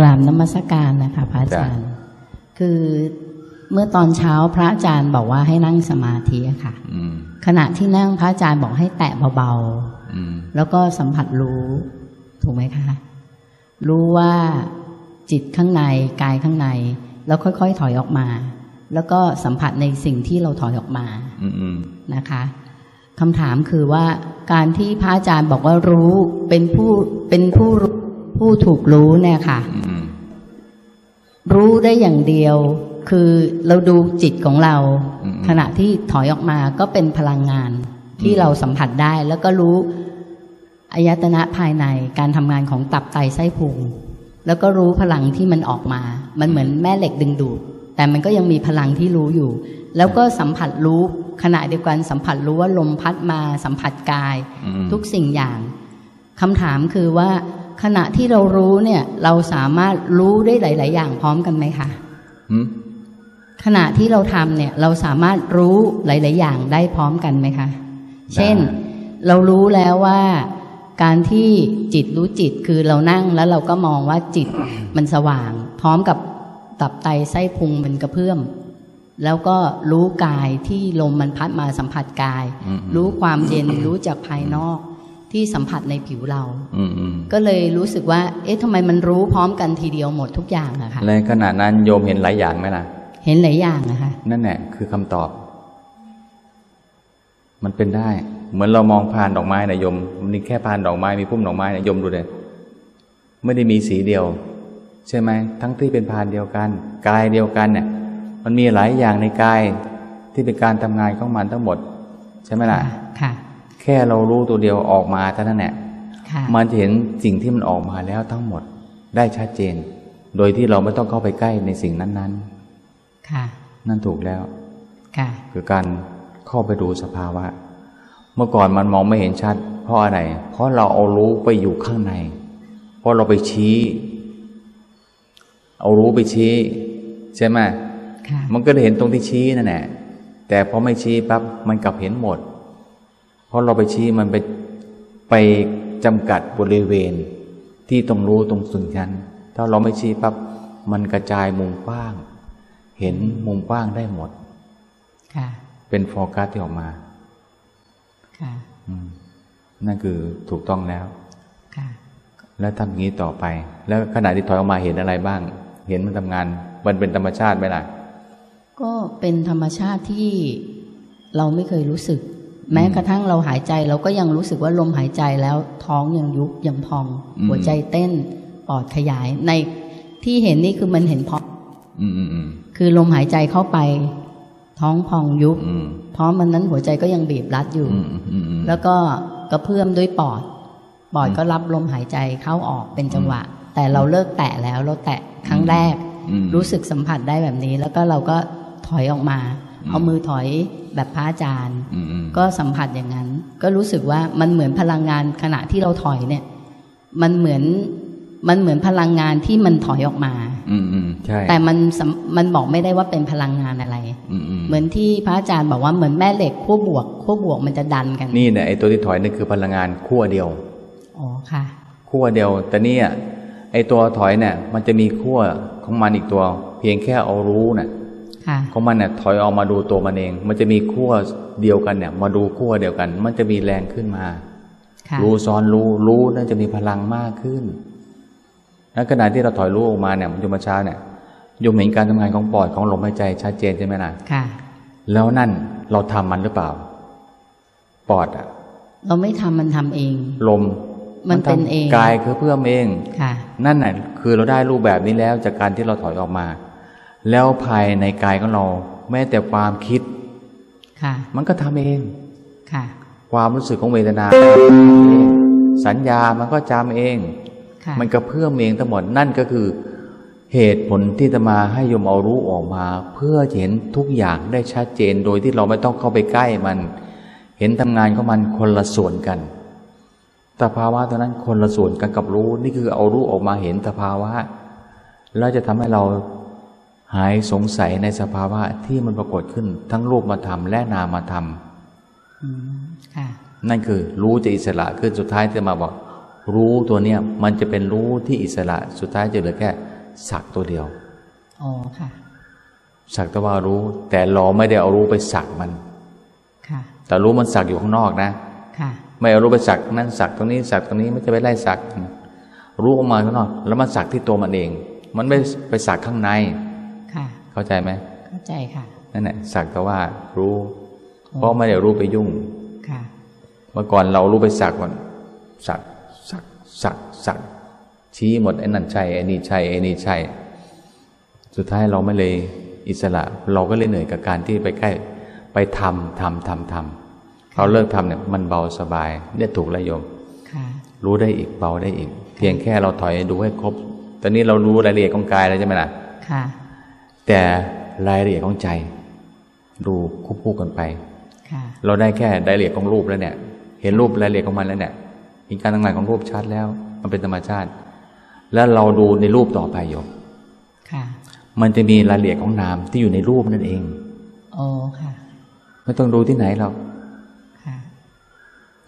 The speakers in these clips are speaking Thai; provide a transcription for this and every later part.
กราบนมัสการนะคะพระอาจารย์ คือเมื่อตอนเช้าพระอาจารย์บอกว่าให้นั่งสมาธิอะค่ะอืมขณะที่นั่งพระอาจารย์บอกให้แตะเบาอืมๆแล้วก็สัมผัสรู้ถูกไหมคะ รู้ว่าจิตข้างในกายข้างใน แล้วค่อยๆถอยออกมา แล้วก็สัมผัสในสิ่งที่เราถอยออกมาอืมอืมนะคะคำถามคือว่าการที่พระอาจารย์บอกว่ารู้เป็นผู้เป็นผู้รู้ผู้ถูกรู้เนี่ยค่ะอืม รู้ได้อย่างเดียว คือเราดูจิตของเรา ขณะที่ถอยออกมาก็เป็นพลังงานที่เราสัมผัสได้ แล้วก็รู้อายตนะภายในการทำงานของตับไตไส้พุงแล้วก็รู้พลังที่มันออกมา มันเหมือนแม่เหล็กดึงดูด แต่มันก็ยังมีพลังที่รู้อยู่ แล้วก็สัมผัสรู้ขณะเดียวกันสัมผัสรู้ว่าลมพัดมาสัมผัสกายอืมทุกสิ่งอย่างคำถามคือว่า ขณะที่เรารู้เนี่ย เราสามารถรู้ได้หลาย ๆ อย่างพร้อมกันไหมคะอืมขณะที่เราทำเนี่ย เราสามารถรู้หลาย ๆ อย่างได้พร้อมกันไหมคะ เช่น เรารู้แล้วว่าการที่จิตรู้จิตคือเรานั่งแล้วเราก็มองว่าจิตมันสว่าง พร้อมกับตับไตไส้พุงมันกระเพื่อมแล้วก็รู้กายที่ลมมันพัดมาสัมผัสกายอืมรู้ความเย็นรู้จากภายนอก ที่สัมผัสในผิวเราอืมอืมก็เลยรู้สึกว่า เอ๊ะทำไมมันรู้พร้อมกันทีเดียวหมดทุกอย่างอะค่ะในขณะนั้นโยมเห็นหลายอย่างไหมล่ะ เห็นหลายอย่างอะค่ะนั่นแหละคือคำตอบ มันเป็นได้ เหมือนเรามองผ่านดอกไม้นะโยม มันนี่แค่ผ่านดอกไม้มีพุ่มดอกไม้นะโยมดูเลยไม่ได้มีสีเดียว ใช่ไหมทั้งที่เป็นผ่านเดียวกัน กายเดียวกันเนี่ย มันมีหลายอย่างในกายที่เป็นการทำงานของมันทั้งหมด ใช่ไหมล่ะ ค่ะ แค่เรารู้ตัวเดียวออกมาเท่านั้นแหละค่ะมันจะเห็นสิ่งที่มันออกมาแล้วทั้งหมดได้ชัดเจน โดยที่เราไม่ต้องเข้าไปใกล้ในสิ่งนั้นค่ะๆนั่นถูกแล้วค่ะคือการเข้าไปดูสภาวะ เมื่อก่อนมันมองไม่เห็นชัด เพราะอะไร เพราะเราเอารู้ไปอยู่ข้างใน เพราะเราไปชี้ เอารู้ไปชี้ ใช่ไหมค่ะมันก็ได้เห็นตรงที่ชี้นั่นแหละแต่พอไม่ชี้ปั๊บมันกลับเห็นหมด เพราะเราไปชี้มันไปไปจำกัดบริเวณ ที่ตรงรู้ตรงส่วนนั้น ถ้าเราไม่ชี้ปั๊บมันกระจายมุมกว้าง เห็นมุมกว้างได้หมดค่ะเป็นโฟกัสที่ออกมาค่ะอืมนั่นคือถูกต้องแล้วค่ะแล้วทำอย่างนี้ต่อไป แล้วขณะที่ถอยออกมาเห็นอะไรบ้าง เห็นมันทำงาน มันเป็นธรรมชาติไหมล่ะ ก็เป็นธรรมชาติที่เราไม่เคยรู้สึก แม้กระทั่งเราหายใจเราก็ยังรู้สึกว่าลมหายใจแล้วท้องยังยุบยังพองอืมหัวใจเต้นปอดขยายในที่เห็นนี่คือมันเห็นพองอืมอืมอืมคือลมหายใจเข้าไป ท้องพองยุบอืมเพราะมันนั้นหัวใจก็ยังบีบรัดอยู่อืมอืมอืมอืมแล้วก็กระเพื่อมด้วยปอด ปอดก็รับลมหายใจเข้าออกเป็นจังหวะ แต่เราเลิกแตะแล้วเราแตะครั้งแรกอืมรู้สึกสัมผัสได้แบบนี้ แล้วก็เราก็ถอยออกมาอืม เอามือถอยแบบพระอาจารย์อืมอืมก็สัมผัสอย่างนั้น ก็รู้สึกว่ามันเหมือนพลังงานขณะที่เราถอยเนี่ย มันเหมือนมันเหมือนพลังงานที่มันถอยออกมา อืมอืมใช่ แต่มันสัมมันบอกไม่ได้ว่าเป็นพลังงานอะไรอืมอืมเหมือนที่พระอาจารย์บอกว่าเหมือนแม่เหล็กขั้วบวกขั้วบวกมันจะดันกัน นี่เนี่ยไอตัวที่ถอยนี่คือพลังงานขั้วเดียว อ๋อค่ะ ขั้วเดียว แต่เนี่ยไอตัวถอยเนี่ยมันจะมีขั้วของมันอีกตัว เพียงแค่เอารู้เนี่ยค่ะ ของมันเนี่ยถอยออกมาดูตัวมันเอง มันจะมีขั้วเดียวกันเนี่ย มาดูขั้วเดียวกัน มันจะมีแรงขึ้นมาค่ะรู้ซ้อนรู้รู้นั่นจะมีพลังมากขึ้นแล้วขณะที่เราถอยรู้ออกมาเนี่ยมันจะมาช้าเนี่ยโยมเห็นการทำงานของปอดของลมหายใจชัดเจนใช่ไหมล่ะค่ะ แล้วนั่นเราทำมันหรือเปล่า ปอดอะเราไม่ทำมันทำเอง ลม มันเป็นทำเองกายคือเพื่อมเองค่ะ นั่นน่ะคือเราได้รูปแบบนี้แล้วจากการที่เราถอยออกมา แล้วภายในกายของเรา แม้แต่ความคิดค่ะ มันก็ทำเองค่ะ ความรู้สึกของเวทนาก็ทำเองสัญญามันก็จำเองค่ะมันกระเพื่อมเองทั้งหมดนั่นก็คือเหตุผลที่จะมาให้โยมเอารู้ออกมา เพื่อเห็นทุกอย่างได้ชัดเจนโดยที่เราไม่ต้องเข้าไปใกล้มัน เห็นทำงานของมันคนละส่วนกันสภาวะตอนนั้นคนละส่วนกันกับรู้ นี่คือเอารู้ออกมาเห็นสภาวะแล้วจะทำให้เรา หายสงสัยในสภาวะที่มันปรากฏขึ้น ทั้งรูปมาทำและนามมาทำอืมค่ะนั่นคือ รู้จะอิสระขึ้นสุดท้ายจะมาบอก รู้ตัวเนี้ยมันจะเป็นรู้ที่อิสระสุดท้ายจะเหลือแค่สักตัวเดียวอ๋อค่ะสักแต่ว่ารู้ แต่เราไม่ได้เอารู้ไปสักมันค่ะแต่รู้มันสักอยู่ข้างนอกนะค่ะไม่เอารู้ไปสักนั่นสักตรงนี้สักตรงนี้ไม่จะไปไล่สัก รู้ออกมาข้างนอก แล้วมันสักที่ตัวมันเอง มันไม่ไปสักข้างในค่ะ เข้าใจไหมเข้าใจค่ะนั่นแหละสักแต่ว่ารู้ เพราะไม่ได้รู้ไปยุ่งค่ะเมื่อก่อนเรารู้ไปสักมันสักสักสักสักชี้หมดไอ้นั่นใช่ไอ้นี่ใช่ไอ้นี่ใช่ สุดท้ายเราไม่เลยอิสระ เราก็เลยเหนื่อยกับการที่ไปใกล้ไปทำทำทำทำเราเลิกทำเนี่ยมันเบาสบายเนี่ยถูกแล้วโยมค่ะรู้ได้อีกเบาได้อีก เพียงแค่เราถอยดูให้ครบ ตอนนี้เรารู้รายละเอียดของกายแล้วใช่ไหมล่ะค่ะ แต่รายละเอียดของใจ ดูควบคู่กันไปค่ะเราได้แค่รายละเอียดของรูปแล้วเนี่ย เห็นรูปรายละเอียดของมันแล้วเนี่ยเห็นการทำงานของรูปชัดแล้ว มันเป็นธรรมชาติ แล้วเราดูในรูปต่อไปโยมค่ะมันจะมีรายละเอียดของนามที่อยู่ในรูปนั่นเองอ๋อค่ะไม่ต้องดูที่ไหนหรอกค่ะ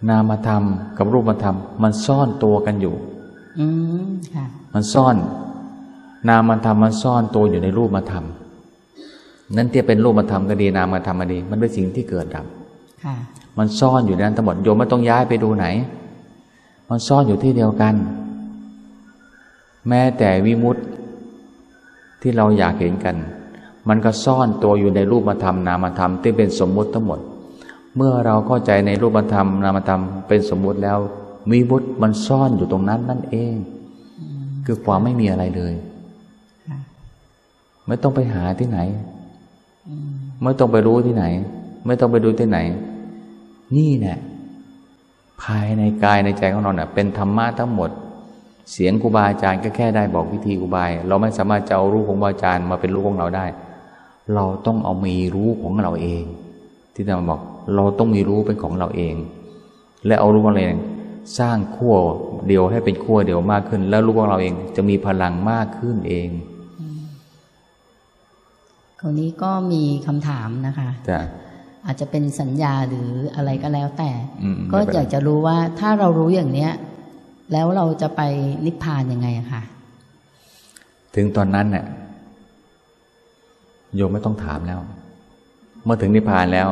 นามธรรมกับรูปธรรม มันซ่อนตัวกันอยู่ อืมค่ะ มันซ่อน นามธรรมมันซ่อนตัวอยู่ในรูปธรรมนั่นที่เป็นรูปธรรมก็ดีนามธรรมก็ดี มันเป็นสิ่งที่เกิดดับค่ะมันซ่อนอยู่ในนั้นทั้งหมดโยมไม่ต้องย้ายไปดูไหน มันซ่อนอยู่ที่เดียวกัน แม้แต่วิมุตติที่เราอยากเห็นกัน มันก็ซ่อนตัวอยู่ในรูปธรรมนามธรรมที่เป็นสมมุติทั้งหมด เมื่อเราเข้าใจในรูปธรรมนามธรรมเป็นสมมุติแล้ววิมุตติมันซ่อนอยู่ตรงนั้นนั่นเอง คือความไม่มีอะไรเลยค่ะ ไม่ต้องไปหาที่ไหนอืมไม่ต้องไปรู้ที่ไหน ไม่ต้องไปดูที่ไหน นี่แน่ภายในกายในใจของเราเนี่ยเป็นธรรมะทั้งหมด เสียงครูบาอาจารย์ก็แค่ได้บอกวิธีครูบายเราไม่สามารถจะเอารู้ของครูบาอาจารย์มาเป็นรู้ของเราได้ เราต้องเอามีรู้ของเราเอง ที่จะมาบอกเราต้องมีรู้เป็นของเราเอง และเอารู้ของเราเองสร้างขั้วเดียวให้เป็นขั้วเดียวมากขึ้น แล้วรู้ของเราเองจะมีพลังมากขึ้นเอง คนนี้ก็มีคำถามนะคะจ้ะอาจจะเป็นสัญญาหรืออะไรก็แล้วแต่อืมก็ไม่เป็นไรอยากจะรู้ว่าถ้าเรารู้อย่างเนี้ย แล้วเราจะไปนิพพานยังไงอะค่ะถึงตอนนั้นเนี่ยโยมไม่ต้องถามแล้ว เมื่อถึงนิพพานแล้ว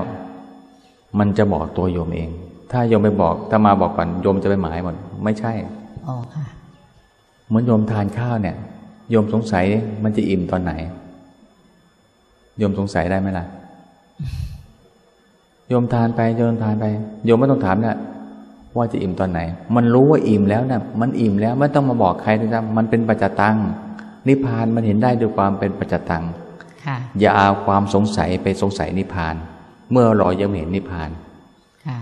มันจะบอกตัวโยมเอง ถ้าโยมไปบอก ถ้ามาบอกก่อนโยมจะไปหมายหมด ไม่ใช่อ๋อค่ะเหมือนโยมทานข้าวเนี่ย โยมสงสัยมันจะอิ่มตอนไหน โยมสงสัยได้ไหมล่ะโยมทานไปโยมทานไปโยมไม่ต้องถามนะว่าจะอิ่มตอนไหน มันรู้ว่าอิ่มแล้วนะมันอิ่มแล้วไม่ต้องมาบอกใครนะมันเป็นปัจจตังนิพพานมันเห็นได้ด้วยความเป็นปัจจตังค่ะอย่าเอาความสงสัยไปสงสัยนิพพาน เมื่อเรายังไม่เห็นนิพพานค่ะ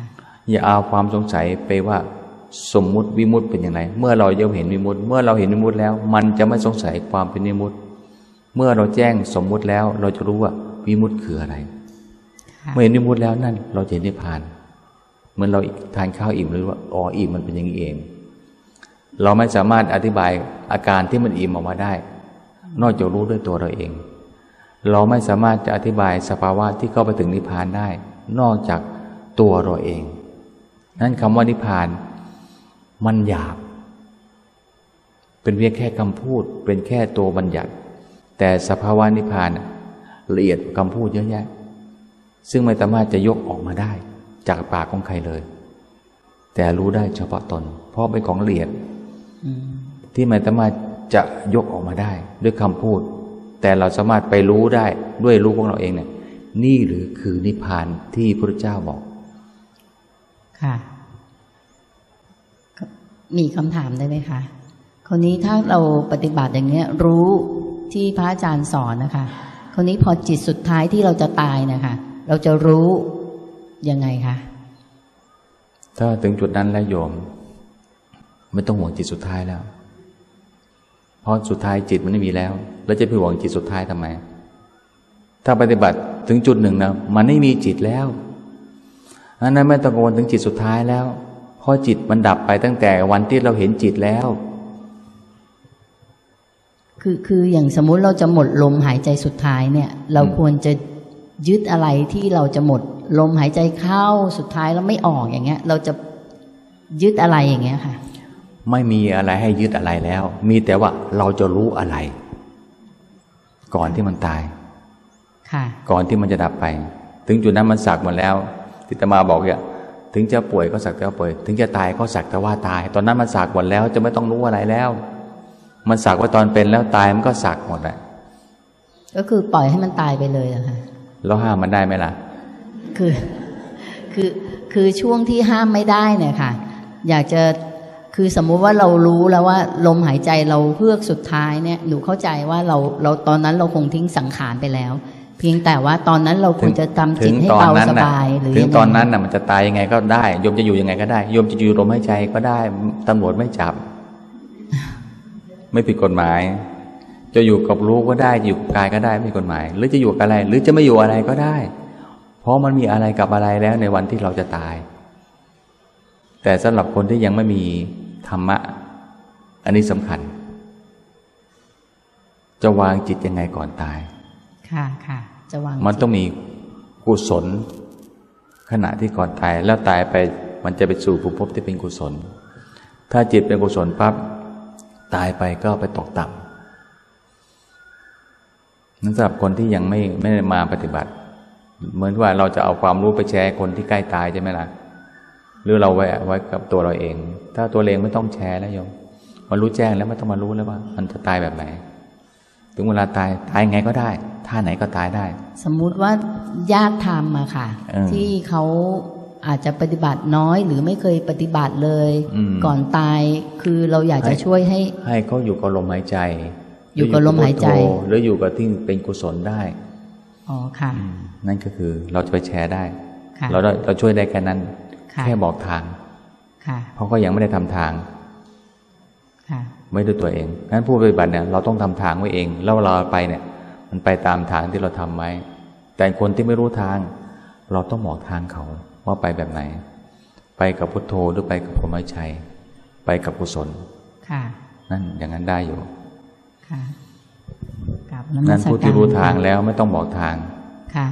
อย่าเอาความสงสัยไปว่าสมมุติวิมุตติเป็นอย่างไร เมื่อเรายังเห็นวิมุตติเมื่อเราเห็นวิมุตติแล้ว มันจะไม่สงสัยความเป็นวิมุตติ เมื่อเราแจ้งสมมุติแล้ว เราจะรู้ว่าวิมุตติคืออะไรค่ะเมื่อเห็นวิมุตติแล้วนั่น เราจะเห็นนิพพาน เหมือนเราทานข้าวอิ่มหรือว่าอ๋ออิ่มมันเป็นอย่างนี้เอง เราไม่สามารถอธิบายอาการที่มันอิ่มออกมาได้ นอกจากรู้ด้วยตัวเราเอง เราไม่สามารถจะอธิบายสภาวะที่เข้าไปถึงนิพพานได้ นอกจากตัวเราเอง นั่นคำว่านิพพาน มันหยาบ เป็นเพียงแค่คำพูด เป็นแค่ตัวบัญญัติ แต่สภาวะนิพพานละเอียดคำพูดเยอะแยะ ซึ่งไม่สามารถจะยกออกมาได้จากปากของใครเลย แต่รู้ได้เฉพาะตน เพราะเป็นของละเอียดที่ไม่สามารถจะยกออกมาได้ ด้วยคำพูด แต่เราสามารถไปรู้ได้ด้วยรู้ของเราเองเนี่ย นี่หรือคือนิพพานที่พระเจ้าบอก ค่ะ มีคำถามได้ไหมคะคนนี้ถ้าเราปฏิบัติอย่างเนี้ย รู้ ที่พระอาจารย์สอนนะคะคนนี้พอจิตสุดท้ายที่เราจะตายนะคะ เราจะรู้ยังไงคะถ้าถึงจุดนั้นแล้วโยม ไม่ต้องห่วงจิตสุดท้ายแล้ว เพราะสุดท้ายจิตมันไม่มีแล้ว แล้วจะไปห่วงจิตสุดท้ายทำไม ถ้าปฏิบัติถึงจุดหนึ่งนะมันไม่มีจิตแล้วอันนั้นไม่ต้องกังวลถึงจิตสุดท้ายแล้วเพราะจิตมันดับไปตั้งแต่วันที่เราเห็นจิตแล้ว คือคืออย่างสมมุติเราจะหมดลมหายใจสุดท้ายเนี่ย เราควรจะยึดอะไรที่เราจะหมดลมหายใจเข้าสุดท้ายแล้วไม่ออกอย่างเงี้ย เราจะยึดอะไรอย่างเงี้ยค่ะ ไม่มีอะไรให้ยึดอะไรแล้ว มีแต่ว่าเราจะรู้อะไร ก่อนที่มันตาย ค่ะ ก่อนที่มันจะดับไป ถึงจุดนั้นมันสักหมดแล้วทิตมาบอกเนี่ยถึงจะป่วยก็สักแต่ว่าป่วย ถึงจะตายก็สักแต่ว่าตาย ตอนนั้นมันสักหมดแล้วจะไม่ต้องรู้อะไรแล้ว มันสักว่าตอนเป็นแล้วตายมันก็สักหมดแหละก็คือปล่อยให้มันตายไปเลยอะค่ะแล้วห้ามมันได้ไหมล่ะ คือคือคือช่วงที่ห้ามไม่ได้เนี่ยค่ะ อยากจะคือสมมุติว่าเรารู้แล้วว่า ลมหายใจเราเพื่อกสุดท้ายเนี่ยหนูเข้าใจว่าเราเราตอนนั้นเราคงทิ้งสังขารไปแล้ว เพียงแต่ว่าตอนนั้นเราควรจะทำจิตให้เบาสบายหรือถึงยังไงตอนนั้นน่ะมันจะตายยังไงก็ได้โยมจะอยู่ยังไงก็ได้โยมจะอยู่ลมหายใจก็ได้ตำรวจไม่จับ ไม่ผิดกฎหมาย จะอยู่กับรู้ก็ได้อยู่กับกายก็ได้ไม่ผิดกฎหมาย หรือจะอยู่กับอะไร หรือจะไม่อยู่อะไรก็ได้ เพราะมันมีอะไรกับอะไรแล้วในวันที่เราจะตาย แต่สำหรับคนที่ยังไม่มีธรรมะ อันนี้สำคัญ จะวางจิตยังไงก่อนตาย ค่ะค่ะจะวางมันต้องมีกุศล ขณะที่ก่อนตายแล้วตายไปมันจะไปสู่ภูมิภพที่เป็นกุศล ถ้าจิตเป็นกุศลปั๊บ ตายไปก็ไปตกต่ำนั่นสำหรับคนที่ยังไม่ไม่ได้มาปฏิบัติ เหมือนว่าเราจะเอาความรู้ไปแชร์คนที่ใกล้ตายใช่ไหมล่ะหรือเราไว้ไว้กับตัวเราเอง ถ้าตัวเราเองไม่ต้องแชร์แล้วโยมมันรู้แจ้งแล้วไม่ต้องมารู้แล้วว่า มันจะตายแบบไหน ถึงเวลาตายตายไงก็ได้ท่าไหนก็ตายได้ สมมุติว่าญาติธรรมอะค่ะเออที่เขา อาจจะปฏิบัติน้อยหรือไม่เคยปฏิบัติเลยอืมก่อนตายคือเราอยากจะให้ช่วยให้ ให้เขาอยู่กับลมหายใจ อยู่กับลมหายใจรืออยู่กับพุทโธหรืออยู่กับที่เป็นกุศลได้อ๋อค่ะ นั่นก็คือเราจะไปแชร์ได้ค่ะเราได้เราช่วยได้แค่นั้นค่ะแค่บอกทางค่ะเพราะก็ยังไม่ได้ทำทางค่ะไม่ด้วยตัวเองงั้นผู้ปฏิบัติเนี่ยเราต้องทำทางไว้เองแล้วเราไปเนี่ย มันไปตามทางที่เราทำไว้แต่คนที่ไม่รู้ทาง เราต้องบอกทางเขา ว่าไปแบบไหน ไปกับพุทโธหรือไปกับพรหมชัย ไปกับกุศลค่ะ นั่นอย่างนั้นได้อยู่ค่ะกราบนมันั้นสการผู้ที่รู้ทางแล้วไม่ต้องบอกทาง ค่ะ